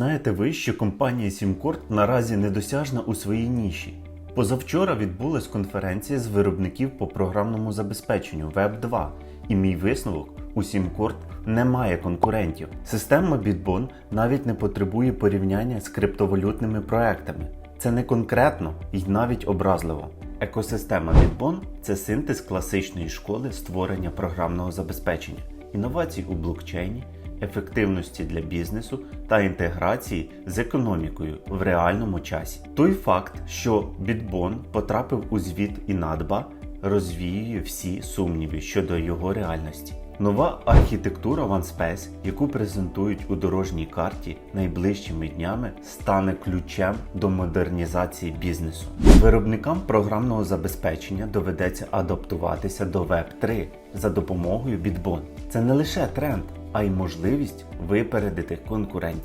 знаєте ви, що компанія SimCorp наразі недосяжна у своїй ніші? Позавчора відбулась конференція з виробників по програмному забезпеченню Web 2, і мій висновок у SimCorp немає конкурентів. Система Bitbon навіть не потребує порівняння з криптовалютними проектами. Це не конкретно і навіть образливо. Екосистема Bitbon – це синтез класичної школи створення програмного забезпечення, інновацій у блокчейні, ефективності для бізнесу та інтеграції з економікою в реальному часі. Той факт, що Bitbon потрапив у звіт Інадба, розвіює всі сумніви щодо його реальності. Нова архітектура OneSpace, яку презентують у дорожній карті найближчими днями, стане ключем до модернізації бізнесу. Виробникам програмного забезпечення доведеться адаптуватися до Web 3 за допомогою Bitbon. Це не лише тренд, а й можливість випередити конкурентів.